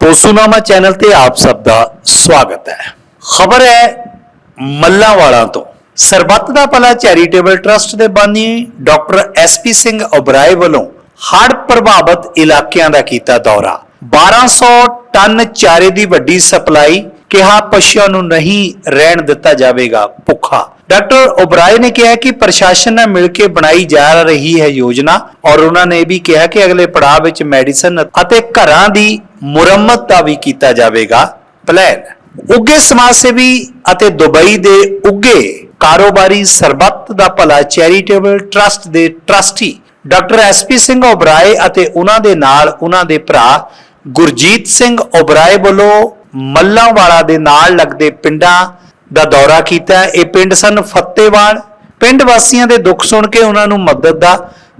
ਪੋਸੂਨਾਮਾ channel ਤੇ ਆਪ ਸਭ ਦਾ ਸਵਾਗਤ ਹੈ। ਖਬਰ ਹੈ ਮੱਲਾਂਵਾਲਾ ਤੋਂ। ਸਰਬੱਤ ਦਾ ਭਲਾ ਚੈਰੀਟੇਬਲ ਟਰਸਟ ਦੇ ਬਾਨੀ ਡਾਕਟਰ ਐਸਪੀ ਸਿੰਘ ਓਬਰਾਏ ਵੱਲੋਂ ਹੜ੍ਹ ਪ੍ਰਭਾਵਿਤ ਇਲਾਕਿਆਂ ਦਾ ਕੀਤਾ ਦੌਰਾ। 1200 ਟਨ ਚਾਰੇ ਦੀ ਵੱਡੀ ਸਪਲਾਈ ਕਿਹਾ ਪਸ਼ੂਆਂ ਨੂੰ ਨਹੀਂ ਰਹਿਣ ਦਿੱਤਾ ਜਾਵੇਗਾ ਭੁੱਖਾ। ਡਾਕਟਰ ਓਬਰਾਏ ਨੇ ਕਿਹਾ ਕਿ ਪ੍ਰਸ਼ਾਸਨ ਨਾਲ ਮਿਲ ਕੇ ਬਣਾਈ ਜਾ ਰਹੀ ਹੈ ਯੋਜਨਾ ਔਰ ਉਹਨਾਂ ਨੇ ਇਹ ਵੀ ਕਿਹਾ ਕਿ ਅਗਲੇ ਪੜਾਅ ਵਿੱਚ ਮੈਡੀਸਨ ਅਤੇ ਘਰਾਂ ਦੀ ਮੁਰੰਮਤ ਦਾ ਵੀ ਕੀਤਾ ਜਾਵੇਗਾ ਪਲਾਨ ਉੱਗੇ ਸਮਾਜ ਸੇਵੀ ਅਤੇ ਦੁਬਈ ਦੇ ਉੱਗੇ ਕਾਰੋਬਾਰੀ ਸਰਬੱਤ ਦਾ ਭਲਾ ਚੈਰੀਟੇਬਲ ਟਰਸਟ ਦੇ trustee doctor SP Singh Oberoi ਅਤੇ ਉਹਨਾਂ ਦੇ ਨਾਲ ਉਹਨਾਂ ਦੇ ਭਰਾ ਗੁਰਜੀਤ ਸਿੰਘ ਓਬਰਾਏ ਵੱਲੋਂ ਮੱਲਾਂਵਾਲਾ ਦੇ ਨਾਲ ਲੱਗਦੇ ਪਿੰਡਾਂ ਦਾ ਦੌਰਾ ਕੀਤਾ। ਇਹ ਪਿੰਡ ਸਨ ਫੱਤੇਵਾਲ। ਪਿੰਡ ਵਾਸੀਆਂ ਦੇ ਦੁੱਖ ਸੁਣ ਕੇ ਉਹਨਾਂ ਨੂੰ ਮਦਦ ਦਾ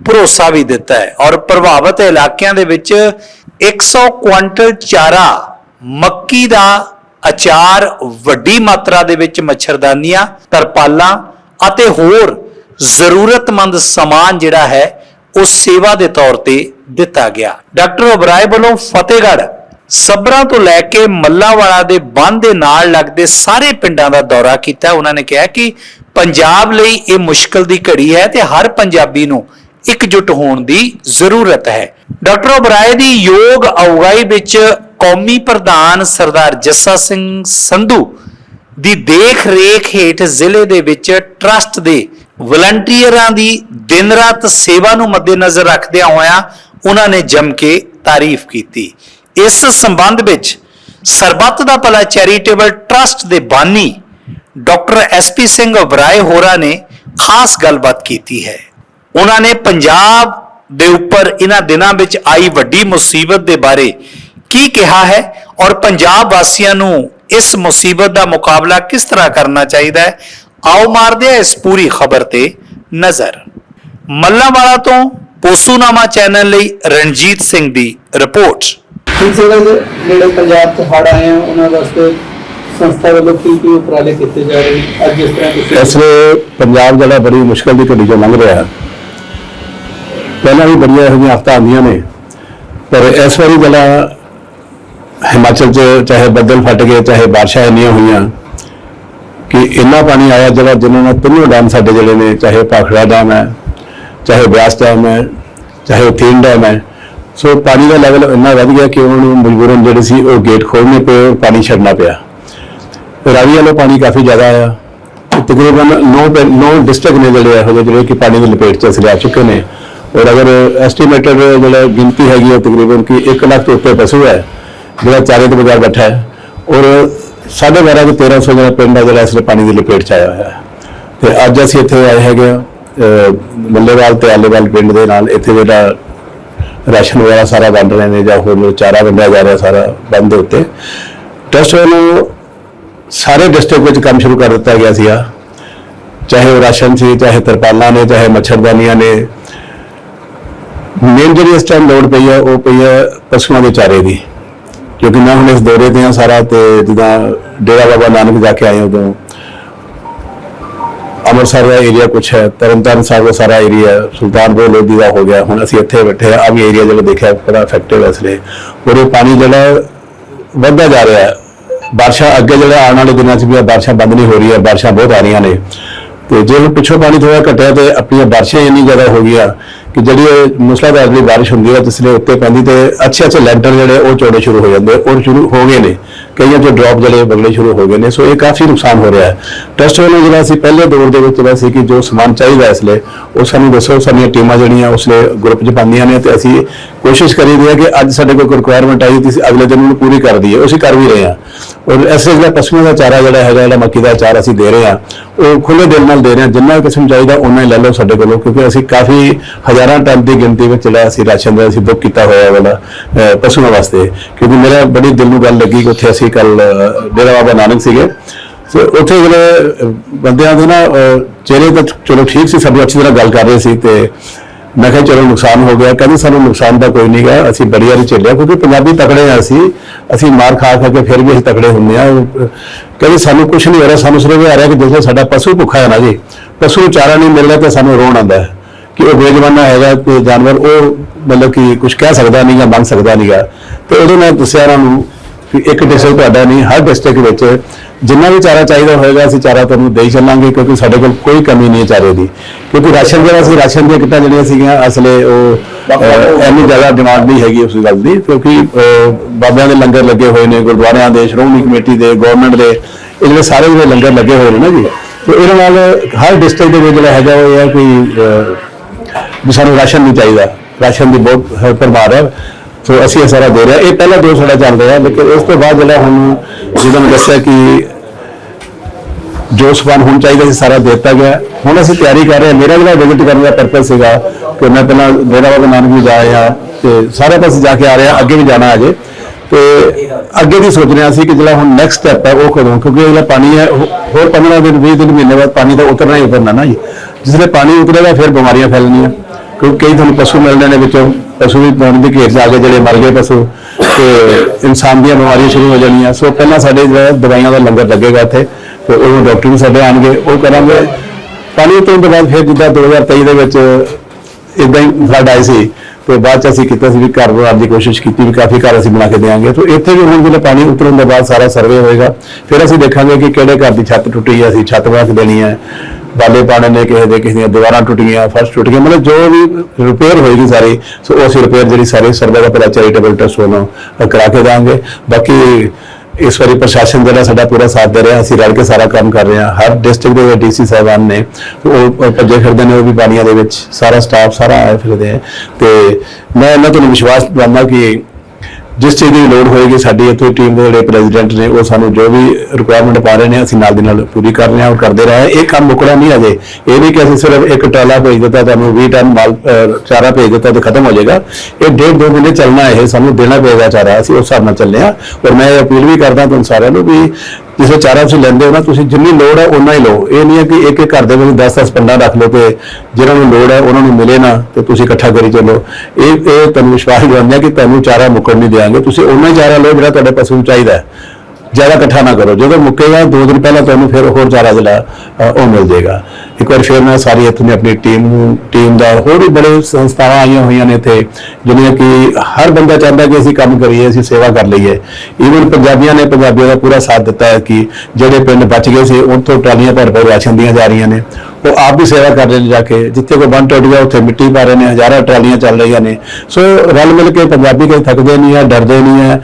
ਭਰੋਸਾ ਵੀ ਦਿੱਤਾ ਹੈ ਔਰ ਪ੍ਰਭਾਵਿਤ ਇਲਾਕਿਆਂ ਦੇ ਵਿੱਚ 100 ਕੁਇੰਟਲ ਚਾਰਾ ਮੱਕੀ ਦਾ ਅਚਾਰ ਵੱਡੀ ਮਾਤਰਾ ਦੇ ਵਿੱਚ ਮੱਛਰਦਾਨੀਆਂ, ਤਰਪਾਲਾਂ ਅਤੇ ਹੋਰ ਜ਼ਰੂਰਤਮੰਦ ਸਮਾਨ ਜਿਹੜਾ ਹੈ, ਉਹ ਸੇਵਾ ਦੇ ਤੌਰ ਤੇ ਦਿੱਤਾ ਗਿਆ। ਡਾਕਟਰ ਓਬਰਾਏ ਵੱਲੋਂ ਫਤਿਹਗੜ੍ਹ ਸਬਰਾਂ ਤੋਂ ਲੈ ਕੇ ਮੱਲਾਵਾਲਾ ਦੇ ਬੰਦ ਦੇ ਨਾਲ ਲੱਗਦੇ ਸਾਰੇ ਪਿੰਡਾਂ ਦਾ ਦੌਰਾ ਕੀਤਾ। ਉਹਨਾਂ ਨੇ ਕਿਹਾ ਕਿ ਪੰਜਾਬ ਲਈ ਇਹ ਮੁਸ਼ਕਲ ਦੀ ਘੜੀ ਹੈ ਤੇ ਹਰ ਪੰਜਾਬੀ ਨੂੰ ਇਕਜੁੱਟ ਹੋਣ ਦੀ ਜ਼ਰੂਰਤ ਹੈ। ਡਾਕਟਰ ਓਬਰਾਏ ਦੀ ਯੋਗ ਅਗਵਾਈ ਵਿੱਚ ਕੌਮੀ ਪ੍ਰਧਾਨ ਸਰਦਾਰ ਜੱਸਾ ਸਿੰਘ ਸੰਧੂ ਦੀ ਦੇਖ ਰੇਖ ਹੇਠ ਜ਼ਿਲ੍ਹੇ ਦੇ ਵਿੱਚ ਟਰਸਟ ਦੇ ਵਲੰਟੀਅਰਾਂ ਦੀ ਦਿਨ ਰਾਤ ਸੇਵਾ ਨੂੰ ਮੱਦੇਨਜ਼ਰ ਰੱਖਦਿਆਂ ਹੋਇਆਂ ਉਹਨਾਂ ਨੇ ਜੰਮ ਕੇ ਤਾਰੀਫ ਕੀਤੀ। ਇਸ ਸੰਬੰਧ ਵਿੱਚ ਸਰਬੱਤ ਦਾ ਭਲਾ ਚੈਰੀਟੇਬਲ ਟਰਸਟ ਦੇ ਬਾਨੀ ਡਾਕਟਰ ਐਸਪੀ ਸਿੰਘ ਓਬਰਾਏ ਹੋਰਾਂ ਨੇ ਖਾਸ ਗੱਲਬਾਤ ਕੀਤੀ ਹੈ। ਉਹਨਾਂ ਨੇ ਪੰਜਾਬ ਦੇ ਉੱਪਰ ਇਹਨਾਂ ਦਿਨਾਂ ਵਿੱਚ ਆਈ ਵੱਡੀ ਮੁਸੀਬਤ ਦੇ ਬਾਰੇ ਕੀ ਕਿਹਾ ਹੈ ਔਰ ਪੰਜਾਬ ਵਾਸੀਆਂ ਨੂੰ ਇਸ ਮੁਸੀਬਤ ਦਾ ਮੁਕਾਬਲਾ ਕਿਸ ਤਰ੍ਹਾਂ ਕਰਨਾ ਚਾਹੀਦਾ ਹੈ? ਆਓ ਮਾਰਦੇ ਹਾਂ ਇਸ ਪੂਰੀ ਖਬਰ ਤੇ ਨਜ਼ਰ। ਮੱਲਾਂਵਾਲਾ ਤੋਂ ਪੋਸੂਨਾਮਾ ਚੈਨਲ ਲਈ ਰਣਜੀਤ ਸਿੰਘ ਦੀ ਰਿਪੋਰਟ। ਇਸ ਜਿਹੜੇ ਪੰਜਾਬ ਤੋਂ ਹੜ੍ਹ ਆਏ ਆ ਉਹਨਾਂ ਵਾਸਤੇ ਸੰਸਥਾ ਵੱਲੋਂ ਕੀ ਕੀ ਉਪਰਾਲੇ ਕੀਤੇ ਜਾ ਰਹੇ ਨੇ? ਅੱਜ ਜਿਸ ਤਰ੍ਹਾਂ ਇਸ ਵੇਲੇ ਪੰਜਾਬ ਜਿਹੜਾ ਬੜੀ ਮੁਸ਼ਕਲ ਦੀ ਘੜੀ ਚੋਂ ਲੰਘ ਰਿਹਾ ਹੈ। ਪਹਿਲਾਂ ਵੀ ਬੜੀਆਂ ਇਹੋ ਜਿਹੀਆਂ ਆਫਤਾਂ ਆਉਂਦੀਆਂ ਨੇ। ਪਰ ਇਸ ਵਾਰੀ ਜਿਹੜਾ ਹਿਮਾਚਲ 'ਚ ਚਾਹੇ ਬੱਦਲ ਫਟ ਗਏ, ਚਾਹੇ ਬਾਰਿਸ਼ਾਂ ਇੰਨੀਆਂ ਹੋਈਆਂ ਕਿ ਇੰਨਾ ਪਾਣੀ ਆਇਆ ਜਿਹੜਾ ਜਿਨ੍ਹਾਂ ਨਾਲ ਤਿੰਨੋਂ ਡੈਮ ਸਾਡੇ ਜਿਹੜੇ ਨੇ, ਚਾਹੇ ਭਾਖੜਾ ਡੈਮ ਹੈ, ਚਾਹੇ ਬਿਆਸ ਡੈਮ ਹੈ, ਚਾਹੇ ਥੀਨ ਡੈਮ ਹੈ। ਸੋ ਪਾਣੀ ਦਾ ਲੈਵਲ ਇੰਨਾ ਵੱਧ ਗਿਆ ਕਿ ਉਹਨਾਂ ਨੂੰ ਮਜਬੂਰਨ ਜਿਹੜੇ ਸੀ ਉਹ ਗੇਟ ਖੋਲ੍ਹਣੇ ਪਏ ਔਰ ਪਾਣੀ ਛੱਡਣਾ ਪਿਆ। ਰਾਵੀ ਵਾਲਾ ਪਾਣੀ ਕਾਫੀ ਜ਼ਿਆਦਾ ਆਇਆ। ਤੇ ਤਕਰੀਬਨ 9 9 ਡਿਸਟ੍ਰਿਕਟ ਨੇ ਜਿਹੜੇ ਇਹੋ ਜਿਹੇ ਜਿਹੜੇ ਕਿ ਪਾਣੀ ਦੀ ਲਪੇਟ 'ਚ ਅਸੀਂ ਆ ਚੁੱਕੇ ਨੇ। ਔਰ ਅਗਰ ਐਸਟੀਮੇਟਡ ਜਿਹੜਾ ਗਿਣਤੀ ਹੈਗੀ ਹੈ ਤਕਰੀਬਨ ਕਿ 1 ਲੱਖ ਤੋਂ ਉੱਤੇ ਪਸ਼ੂ ਹੈ, ਜਿਹੜਾ ਚਾਰੇ ਤੋਂ ਬਾਜ਼ਾਰ ਬੈਠਾ ਹੈ, ਔਰ ਸਾਢੇ ਬਾਰਾਂ ਤੋਂ 1300 ਜਿਹੜਾ ਪਿੰਡ ਹੈ ਜਿਹੜਾ ਇਸ ਵੇਲੇ ਪਾਣੀ ਦੀ ਲਪੇਟ 'ਚ ਆਇਆ ਹੋਇਆ ਹੈ। ਤੇ ਅੱਜ ਅਸੀਂ ਇੱਥੇ ਆਏ ਹੈਗੇ ਆ ਮੱਲੇਵਾਲ ਤੇ ਆਲੇਵਾਲ ਪਿੰਡ ਦੇ ਨਾਲ, ਇੱਥੇ ਜਿਹੜਾ ਰਾਸ਼ਨ ਵਗੈਰਾ ਸਾਰਾ ਵੰਡ ਰਹੇ ਨੇ ਜਾਂ ਹੋਰ ਚਾਰਾ ਵੰਡਿਆ ਜਾ ਰਿਹਾ ਸਾਰਾ ਬੰਦ ਦੇ ਉੱਤੇ। ਟਰਸਟ ਵੱਲੋਂ ਸਾਰੇ ਡਿਸਟ੍ਰਿਕਟ ਵਿੱਚ ਕੰਮ ਸ਼ੁਰੂ ਕਰ ਦਿੱਤਾ ਗਿਆ ਸੀਗਾ। ਚਾਹੇ ਉਹ ਰਾਸ਼ਨ ਸੀ, ਚਾਹੇ ਤਰਪਾਲਾਂ ਨੇ, ਚਾਹੇ ਮੱਛਰਦਾਨੀਆਂ ਨੇ ਮੇਨ ਜਿਹੜੀ ਇਸ ਟਾਈਮ ਲੋੜ ਪਈ ਹੈ ਉਹ ਪਈ ਹੈ ਪਸ਼ੂਆਂ ਦੇ ਚਾਰੇ ਦੀ। ਕਿਉਂਕਿ ਮੈਂ ਹੁਣ ਇਸ ਦੌਰੇ ਤੇ ਆ ਸਾਰਾ ਤੇ ਜਿੱਦਾਂ ਡੇਰਾ ਬਾਬਾ ਨਾਨਕ ਜਾ ਕੇ ਆਏ ਉਦੋਂ। ਅੰਮ੍ਰਿਤਸਰ ਦਾ ਏਰੀਆ ਕੁਛ ਹੈ, ਤਰਨਤਾਰਨ ਸਾਹਿਬ ਦਾ ਸਾਰਾ ਏਰੀਆ ਸੁਲਤਾਨਪੁਰ ਲੋਧੀ ਦਾ ਹੋ ਗਿਆ, ਹੁਣ ਅਸੀਂ ਇੱਥੇ ਬੈਠੇ ਆ ਆ ਵੀ ਏਰੀਆ ਜਿਹੜਾ ਦੇਖਿਆ, ਬੜਾ ਇਫੈਕਟਿਵ ਹੈ ਇਸ ਲਈ। ਔਰ ਇਹ ਪਾਣੀ ਜਿਹੜਾ ਵੱਧਦਾ ਜਾ ਰਿਹਾ ਹੈ। ਬਾਰਿਸ਼ਾਂ ਅੱਗੇ ਜਿਹੜਾ ਆਉਣ ਵਾਲੇ ਦਿਨਾਂ 'ਚ ਵੀ ਆ, ਬਾਰਿਸ਼ਾਂ ਬੰਦ ਨਹੀਂ ਹੋ ਰਹੀਆਂ, ਬਾਰਿਸ਼ਾਂ ਬਹੁਤ ਆ ਰਹੀਆਂ ਨੇ। ਤੇ ਜੇ ਹੁਣ ਪਿੱਛੋਂ ਪਾਣੀ ਥੋੜਾ ਘਟਿਆ ਤੇ ਆਪਣੀਆਂ ਬਾਰਿਸ਼ਾਂ ਇੰਨੀ ਜ਼ਿਆਦਾ ਹੋ ਗਈਆਂ ਕਿ ਜਿਹੜੀ ਇਹ ਮੁਸਲਾਧਾਰ ਦੀ ਬਾਰਿਸ਼ ਹੁੰਦੀ ਹੈ ਜਿਸ ਉੱਤੇ ਪੈਂਦੀ ਤੇ ਅੱਛੇ ਅੱਛੇ ਲੈਂਟਰ ਜਿਹੜੇ, ਉਹ ਚੋੜੇ ਸ਼ੁਰੂ ਹੋ ਜਾਂਦੇ, ਉਹ ਸ਼ੁਰੂ ਹੋ ਗਏ ਨੇ। ਕਈਆਂ 'ਚ ਡ੍ਰੌਪ ਜਿਹੜੇ ਬਗਲੇ ਸ਼ੁਰੂ ਹੋ ਗਏ ਨੇ। ਸੋ ਇਹ ਕਾਫੀ ਨੁਕਸਾਨ ਹੋ ਰਿਹਾ ਹੈ। ਟਰਸਟ ਵੱਲੋਂ ਜਿਹੜਾ ਅਸੀਂ ਪਹਿਲੇ ਦੌਰ ਦੇ ਵਿੱਚ ਜਿਹੜਾ ਸੀ ਕਿ ਜੋ ਸਮਾਨ ਚਾਹੀਦਾ ਇਸ ਲਈ, ਉਹ ਸਾਨੂੰ ਦੱਸੋ, ਸਾਡੀਆਂ ਟੀਮਾਂ ਜਿਹੜੀਆਂ ਉਸ ਲਈ ਗਰੁੱਪ 'ਚ ਪਾਉਂਦੀਆਂ ਨੇ ਤੇ ਅਸੀਂ ਕੋਸ਼ਿਸ਼ ਕਰੀਦੀ ਹੈ ਕਿ ਅੱਜ ਸਾਡੇ ਕੋਲ ਰਿਕੁਆਇਰਮੈਂਟ ਆਈ ਤੇ ਅਗਲੇ ਦਿਨ ਉਹਨੂੰ ਪੂਰੀ ਕਰ ਦਈਏ। ਉਹ ਅਸੀਂ ਕਰ ਵੀ ਰਹੇ ਹਾਂ। ਔਰ ਇਸ ਜਿਹੜਾ ਪਸ਼ੂਆਂ ਦਾ ਚਾਰਾ ਜਿਹੜਾ ਹੈਗਾ, ਜਿਹੜਾ ਮੱਕੀ ਦਾ ਚਾਰਾ ਅਸੀਂ ਦੇ ਰਹੇ ਹਾਂ, ਉਹ ਖੁੱਲੇ ਦਿਲ ਨਾਲ ਦੇ ਰਹੇ ਹਾਂ। ਜਿੰਨਾ ਕਿਸਮ ਚਾਹੀਦਾ ਉਹਨਾਂ ਹੀ ਲੈ ਲਓ ਸਾਡੇ ਕੋਲੋਂ, ਕਿਉਂਕਿ ਅਸੀਂ ਕਾਫੀ ਹਜ਼ਾਰਾਂ ਟਨ ਦੀ ਗਿਣਤੀ ਵਿੱਚ ਜਿਹੜਾ ਅਸੀਂ ਰਾਸ਼ਨ ਦਾ ਅਸੀਂ ਬੁੱਕ ਕੀਤਾ ਹੋਇਆ ਵਾਲਾ ਪਸ਼ੂਆਂ ਵਾਸਤੇ, ਕਿਉਂਕਿ ਮੇਰਾ ਬੜੀ ਦਿਲ ਨੂੰ ਗੱਲ ਲੱਗੀ ਕਿ ਉੱਥੇ ਅਸੀਂ ਕੱਲ ਡੇਰਾ ਬਾਬਾ ਨਾਨਕ ਸੀਗੇ। ਸੋ ਉੱਥੇ ਜਿਹੜੇ ਬੰਦਿਆਂ ਦੇ ਨਾ ਚਿਹਰੇ ਤਾਂ ਚਲੋ ਠੀਕ ਸੀ, ਸਭ ਅੱਛੀ ਤਰ੍ਹਾਂ ਗੱਲ ਕਰ ਰਹੇ ਸੀ ਤੇ ਮੈਂ ਕਿਹਾ ਚਲੋ ਨੁਕਸਾਨ ਹੋ ਗਿਆ। ਕਹਿੰਦੇ ਸਾਨੂੰ ਨੁਕਸਾਨ ਦਾ ਕੋਈ ਨਹੀਂ ਗਾ ਅਸੀਂ ਬੜੀ ਵਾਰੀ ਝੇਲਿਆ, ਕਿਉਂਕਿ ਪੰਜਾਬੀ ਤਕੜੇ ਆ ਅਸੀਂ ਅਸੀਂ ਮਾਰ ਖਾ ਖਾ ਕੇ ਫਿਰ ਵੀ ਅਸੀਂ ਤਕੜੇ ਹੁੰਦੇ ਆ। ਕਹਿੰਦੇ ਸਾਨੂੰ ਕੁਝ ਨਹੀਂ ਹੋ ਰਿਹਾ, ਸਾਨੂੰ ਸਿਰਫ ਇਹ ਆ ਰਿਹਾ ਕਿ ਜਦੋਂ ਸਾਡਾ ਪਸ਼ੂ ਭੁੱਖਾ ਹੈ ਨਾ ਜੀ, ਪਸ਼ੂ ਨੂੰ ਚਾਰਾ ਨਹੀਂ ਮਿਲ ਰਿਹਾ ਤੇ ਸਾਨੂੰ ਰੋਣ ਆਉਂਦਾ ਹੈ। ਕਿ ਉਹ ਬੇਜਵਾਨਾ ਹੈਗਾ ਤੇ ਜਾਨਵਰ ਉਹ ਮਤਲਬ ਕਿ ਕੁਝ ਕਹਿ ਸਕਦਾ ਨਹੀਂ ਜਾਂ ਮੰਗ ਸਕਦਾ ਨਹੀਂਗਾ ਤੇ ਉਦੋਂ ਮੈਂ ਦੱਸਿਆ ਉਹਨਾਂ ਨੂੰ ਕਿ ਇੱਕ ਡਿਸਟ੍ਰਿਕਟ ਤੁਹਾਡਾ ਨਹੀਂ ਹਰ ਡਿਸਟ੍ਰਿਕਟ ਵਿੱਚ ਜਿੰਨਾ ਵੀ ਚਾਰਾ ਚਾਹੀਦਾ ਹੋਏਗਾ ਅਸੀਂ ਚਾਰਾ ਤੁਹਾਨੂੰ ਦੇ ਚੱਲਾਂਗੇ ਕਿਉਂਕਿ ਸਾਡੇ ਕੋਲ ਕੋਈ ਕਮੀ ਨਹੀਂ ਹੈ ਚਾਰੇ ਦੀ। ਕਿਉਂਕਿ ਰਾਸ਼ਨ ਜਿਹੜਾ ਸੀ ਰਾਸ਼ਨ ਦੀਆਂ ਕਿੱਟਾਂ ਜਿਹੜੀਆਂ ਸੀਗੀਆਂ ਅਸਲੇ ਉਹ ਇੰਨੀ ਜ਼ਿਆਦਾ ਡਿਮਾਂਡ ਨਹੀਂ ਹੈਗੀ ਉਸ ਗੱਲ ਦੀ ਕਿਉਂਕਿ ਬਾਬਿਆਂ ਦੇ ਲੰਗਰ ਲੱਗੇ ਹੋਏ ਨੇ ਗੁਰਦੁਆਰਿਆਂ ਦੇ ਸ਼੍ਰੋਮਣੀ ਕਮੇਟੀ ਦੇ ਗਵਰਨਮੈਂਟ ਦੇ ਇਹ ਜਿਹੜੇ ਸਾਰੇ ਜਿਹੜੇ ਲੰਗਰ ਲੱਗੇ ਹੋਏ ਨੇ ਨਾ ਜੀ। ਤੇ ਇਹਦੇ ਨਾਲ ਹਰ ਡਿਸਟ੍ਰਿਕਟ ਦੇ ਵਿੱਚ ਜਿਹੜਾ ਹੈਗਾ ਉਹ ਇਹ ਹੈ ਕਿ ਵੀ ਸਾਨੂੰ ਰਾਸ਼ਨ ਨਹੀਂ ਚਾਹੀਦਾ। ਰਾਸ਼ਨ ਦੀ ਬਹੁਤ ਪਰਮਾਰ ਹੈ। ਸੋ ਅਸੀਂ ਇਹ ਸਾਰਾ ਦੇ ਰਿਹਾ ਇਹ ਪਹਿਲਾ ਦੋ ਸਾਡਾ ਚੱਲ ਰਿਹਾ, ਲੇਕਿਨ ਉਸ ਤੋਂ ਬਾਅਦ ਜਿਹੜਾ ਹੁਣ ਜਦੋਂ ਮੈਂ ਦੱਸਿਆ ਕਿ ਜੋ ਸਮਾਨ ਹੁਣ ਚਾਹੀਦਾ ਸੀ, ਸਾਰਾ ਦੇ ਦਿੱਤਾ ਗਿਆ। ਹੁਣ ਅਸੀਂ ਤਿਆਰੀ ਕਰ ਰਹੇ ਹਾਂ। ਮੇਰਾ ਜਿਹੜਾ ਵਿਜ਼ਿਟ ਕਰਨ ਦਾ ਪਰਪਸ ਸੀਗਾ ਕਿ ਮੈਂ ਪਹਿਲਾਂ ਡੇਰਾ ਬਾਬਾ ਨਾਨਕ ਵੀ ਜਾ ਰਿਹਾ ਤੇ ਸਾਰੇ ਪਾਸੇ ਜਾ ਕੇ ਆ ਰਿਹਾ, ਅੱਗੇ ਵੀ ਜਾਣਾ ਅਜੇ। ਤੇ ਅੱਗੇ ਵੀ ਸੋਚ ਰਿਹਾ ਸੀ ਕਿ ਜਿਹੜਾ ਹੁਣ ਨੈਕਸਟ ਸਟੈਪ ਹੈ, ਉਹ ਕਦੋਂ ਕਿਉਂਕਿ ਜਿਹੜਾ ਪਾਣੀ ਹੈ ਹੋਰ 15 ਦਿਨ 20 ਦਿਨ, ਮਹੀਨੇ ਬਾਅਦ ਪਾਣੀ ਤਾਂ ਉਤਰਨਾ ਹੀ ਉਤਰਨਾ ਨਾ ਜੀ। ਜਿਸਲੇ ਪਾਣੀ ਉਤਰੇਗਾ, ਫਿਰ ਬਿਮਾਰੀਆਂ ਫੈਲਣੀਆਂ। ਕਿਉਂਕਿ ਕਈ ਤੁਹਾਨੂੰ ਪਸ਼ੂ ਮਿਲਦੇ ਨੇ ਵਿੱਚੋਂ, ਪਸ਼ੂ ਵੀ ਪਾਣੀ ਦੇ ਘੇਰ 'ਚ ਆ ਕੇ ਜਿਹੜੇ ਮਰ ਗਏ ਪਸ਼ੂ, ਤੇ ਇਨਸਾਨ ਦੀਆਂ ਬਿਮਾਰੀਆਂ ਸ਼ੁਰੂ ਹੋ ਜਾਣੀਆਂ। ਸੋ ਪਹਿਲਾਂ ਸਾਡੇ ਜਿਹੜਾ ਦਵਾਈਆਂ ਦਾ ਲੰਗਰ ਲੱਗੇਗਾ ਇੱਥੇ, ਤੇ ਉਹ ਡਾਕਟਰ ਵੀ ਸਾਡੇ ਆਣਗੇ ਉਹ ਕਰਾਂਗੇ। ਪਾਣੀ ਉਤਰਨ ਤੋਂ ਬਾਅਦ ਫਿਰ ਜਿੱਦਾਂ 2023 ਦੇ ਵਿੱਚ ਇਦਾਂ ਹੀ ਫਲੱਡ ਆਈ ਸੀ, ਤੇ ਬਾਅਦ ਚ ਅਸੀਂ ਕੀਤਾ ਸੀ ਵੀ ਘਰ ਬਣਾਉਣ ਦੀ ਕੋਸ਼ਿਸ਼ ਕੀਤੀ ਵੀ ਕਾਫੀ ਘਰ ਅਸੀਂ ਬਣਾ ਕੇ ਦੇਵਾਂਗੇ। ਤੇ ਇੱਥੇ ਵੀ ਹੁਣ ਜਦੋਂ ਪਾਣੀ ਉਤਰਨ ਦੇ ਬਾਅਦ ਸਾਰਾ ਸਰਵੇ ਹੋਏਗਾ, ਫਿਰ ਅਸੀਂ ਦੇਖਾਂਗੇ ਕਿ ਕਿਹੜੇ ਘਰ ਦੀ ਛੱਤ ਟੁੱਟੀ ਹੈ, ਅਸੀਂ ਛੱਤ ਬਣਾ ਕੇ ਦੇਣੀ ਹੈ। ਬਾਲੇ ਪਾਣੇ ਨੇ ਕਿਸੇ ਦੇ ਕਿਸੇ ਦੀਆਂ ਦੀਵਾਰਾਂ ਟੁੱਟ ਗਈਆਂ ਫਰਸ਼ ਟੁੱਟ ਗਿਆ ਮਤਲਬ ਜੋ ਵੀ ਰਿਪੇਅਰ ਹੋਏਗੀ ਸਾਰੀ, ਸੋ ਉਸ ਰਿਪੇਅਰ ਜਿਹੜੀ ਸਾਰੀ ਸਰਵੇ ਦਾ ਪਹਿਲਾਂ ਚੈਰੀਟੇਬਲ ਟਰਸਟ ਵੱਲੋਂ ਕਰਾ ਕੇ ਦਾਂਗੇ ਬਾਕੀ ਇਸ ਵਾਰੀ ਪ੍ਰਸ਼ਾਸਨ ਜਿਹੜਾ ਸਾਡਾ ਪੂਰਾ ਸਾਥ ਦੇ ਰਿਹਾ, ਅਸੀਂ ਰਲ ਕੇ ਸਾਰਾ ਕੰਮ ਕਰ ਰਹੇ ਹਾਂ। ਹਰ ਡਿਸਟ੍ਰਿਕਟ ਦੇ ਡੀਸੀ ਸਾਹਿਬਾਨ ਨੇ ਉਹ ਉਹ ਭੱਜੇ ਫਿਰਦੇ ਨੇ, ਉਹ ਵੀ ਪਾਣੀਆਂ ਦੇ ਵਿੱਚ, ਸਾਰਾ ਸਟਾਫ ਸਾਰਾ ਆਏ ਫਿਰਦੇ ਹੈ ਤੇ ਮੈਂ ਇਹਨਾਂ ਤੋਂ ਵਿਸ਼ਵਾਸ ਦਿਵਾਉਂਦਾ ਕਿ ਜਿਸ ਚੀਜ਼ ਦੀ ਲੋੜ ਹੋਏਗੀ, ਸਾਡੀ ਇੱਥੇ ਟੀਮ ਦੇ ਜਿਹੜੇ ਪ੍ਰੈਜ਼ੀਡੈਂਟ ਨੇ, ਉਹ ਸਾਨੂੰ ਜੋ ਵੀ ਰਿਕੁਆਇਰਮੈਂਟ ਪਾ ਰਹੇ ਨੇ, ਅਸੀਂ ਨਾਲ ਦੀ ਨਾਲ ਪੂਰੀ ਕਰ ਰਹੇ ਹਾਂ ਔਰ ਕਰਦੇ ਰਹੇ ਹਾਂ। ਇਹ ਕੰਮ ਮੁੱਕਣਾ ਨਹੀਂ ਅਜੇ। ਇਹ ਨਹੀਂ ਕਿ ਅਸੀਂ ਸਿਰਫ ਇੱਕ ਟਰਾਲਾ ਭੇਜ ਦਿੱਤਾ, ਤੁਹਾਨੂੰ 20 ਟਨ ਮਾਲ ਚਾਰਾ ਭੇਜ ਦਿੱਤਾ ਤੇ ਖਤਮ ਹੋ ਜਾਏਗਾ। ਇਹ ਡੇਢ ਦੋ ਮਹੀਨੇ ਚੱਲਣਾ ਇਹ, ਸਾਨੂੰ ਦੇਣਾ ਪਏਗਾ ਚਾਰਾ, ਅਸੀਂ ਉਸ ਹਿਸਾਬ ਨਾਲ ਚੱਲੇ ਹਾਂ। ਔਰ ਮੈਂ ਇਹ ਅਪੀਲ ਵੀ ਕਰਦਾ ਤੁਹਾਨੂੰ ਸਾਰਿਆਂ ਨੂੰ ਵੀ ਜਿਸੇ ਚਾਰਾ ਤੁਸੀਂ ਲੈਂਦੇ ਹੋ ਨਾ, ਤੁਸੀਂ ਜਿੰਨੀ ਲੋੜ ਹੈ ਉਨਾ ਹੀ ਲਓ। ਇਹ ਨਹੀਂ ਹੈ ਕਿ ਇੱਕ ਇੱਕ ਘਰ ਦੇ ਵਿੱਚ 10-10 ਪੰਡਾ ਰੱਖ ਲਓ ਤੇ ਜਿਹਨਾਂ ਨੂੰ ਲੋੜ ਹੈ ਉਹਨਾਂ ਨੂੰ ਮਿਲੇ ਨਾ ਤੇ ਤੁਸੀਂ ਇਕੱਠਾ ਕਰੀ ਚੱਲੋ। ਇਹ ਇਹ ਤੁਹਾਨੂੰ ਵਿਸ਼ਵਾਸ ਦਿਵਾਉਂਦੇ ਹਾਂ ਕਿ ਤੁਹਾਨੂੰ ਚਾਰਾ ਮੁੱਕਣ ਨਹੀਂ ਦੇਵਾਂਗੇ ਤੁਸੀਂ ਉਨਾ ਹੀ ਚਾਰਾ ਲਓ ਜਿਹੜਾ ਤੁਹਾਡੇ ਪਸ਼ੂ ਨੂੰ ਚਾਹੀਦਾ ਹੈ। ਜ਼ਿਆਦਾ ਇਕੱਠਾ ਨਾ ਕਰੋ। ਜਦੋਂ ਮੁੱਕੇਗਾ, ਦੋ ਦਿਨ ਪਹਿਲਾਂ ਤੁਹਾਨੂੰ ਫਿਰ ਹੋਰ ਜ਼ਿਆਦਾ ਜਿਹੜਾ ਉਹ ਮਿਲ ਜਾਏਗਾ ਇੱਕ ਵਾਰ ਫਿਰ ਮੈਂ ਸਾਰੀ ਇੱਥੋਂ ਦੀ ਆਪਣੀ ਟੀਮ ਨੂੰ, ਟੀਮ ਦਾ ਹੋਰ ਵੀ ਬੜੇ ਸੰਸਥਾਵਾਂ ਆਈਆਂ ਹੋਈਆਂ ਨੇ ਇੱਥੇ, ਜਿਹੜੀਆਂ ਕਿ ਹਰ ਬੰਦਾ ਚਾਹੁੰਦਾ ਕਿ ਅਸੀਂ ਕੰਮ ਕਰੀਏ, ਅਸੀਂ ਸੇਵਾ ਕਰ ਲਈਏ। ਈਵਨ ਪੰਜਾਬੀਆਂ ਨੇ ਪੰਜਾਬੀਆਂ ਦਾ ਪੂਰਾ ਸਾਥ ਦਿੱਤਾ ਹੈ ਕਿ ਜਿਹੜੇ ਪਿੰਡ ਬਚ ਗਏ ਸੀ, ਉੱਥੋਂ ਟਰਾਲੀਆਂ ਭਰ ਭਰ ਰਾਸ਼ਨ ਦੀਆਂ ਜਾ ਰਹੀਆਂ ਨੇ। ਉਹ ਆਪ ਵੀ ਸੇਵਾ ਕਰ ਰਹੇ ਨੇ ਜਾ ਕੇ। ਜਿੱਥੇ ਕੋਈ ਬੰਨ ਟੁੱਟ ਗਿਆ, ਉੱਥੇ ਮਿੱਟੀ ਪਾ ਰਹੇ ਨੇ, ਹਜ਼ਾਰਾਂ ਟਰਾਲੀਆਂ ਚੱਲ ਰਹੀਆਂ ਨੇ। ਸੋ ਰਲ ਮਿਲ ਕੇ ਪੰਜਾਬੀ ਕਦੇ ਥੱਕਦੇ ਨਹੀਂ ਹੈ, ਡਰਦੇ ਨਹੀਂ ਹੈ,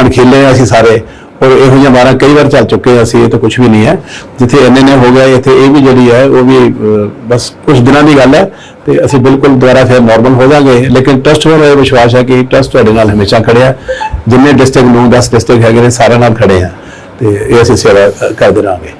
ਅਣਖੀਲੇ ਅਸੀਂ ਸਾਰੇ। ਔਰ ਇਹੋ ਜਿਹੀਆਂ ਵਾਰਾਂ ਕਈ ਵਾਰ ਚੱਲ ਚੁੱਕੇ ਹਾਂ ਅਸੀਂ ਇਹ ਤਾਂ ਕੁਝ ਵੀ ਨਹੀਂ ਹੈ। ਜਿੱਥੇ ਇੰਨੇ ਨੇ ਹੋ ਗਿਆ ਇੱਥੇ ਇਹ ਵੀ ਜਿਹੜੀ ਹੈ, ਉਹ ਵੀ ਬਸ ਕੁਝ ਦਿਨਾਂ ਦੀ ਗੱਲ ਹੈ ਤੇ ਅਸੀਂ ਬਿਲਕੁਲ ਦੁਬਾਰਾ ਫਿਰ ਨਾਰਮਲ ਹੋ ਜਾਾਂਗੇ ਲੇਕਿਨ ਟਰਸਟ ਵੱਲੋਂ ਇਹ ਵਿਸ਼ਵਾਸ ਹੈ ਕਿ ਟਰਸਟ ਤੁਹਾਡੇ ਨਾਲ ਹਮੇਸ਼ਾ ਖੜਿਆ ਜਿੰਨੇ ਡਿਸਟ੍ਰਿਕਟ ਨੂੰ 10 ਡਿਸਟ੍ਰਿਕਟ ਹੈਗੇ ਨੇ, ਸਾਰਿਆਂ ਨਾਲ ਖੜੇ ਆ। ਤੇ ਇਹ ਅਸੀਂ ਸੇਵਾ ਕਰਦੇ ਰਹਾਂਗੇ।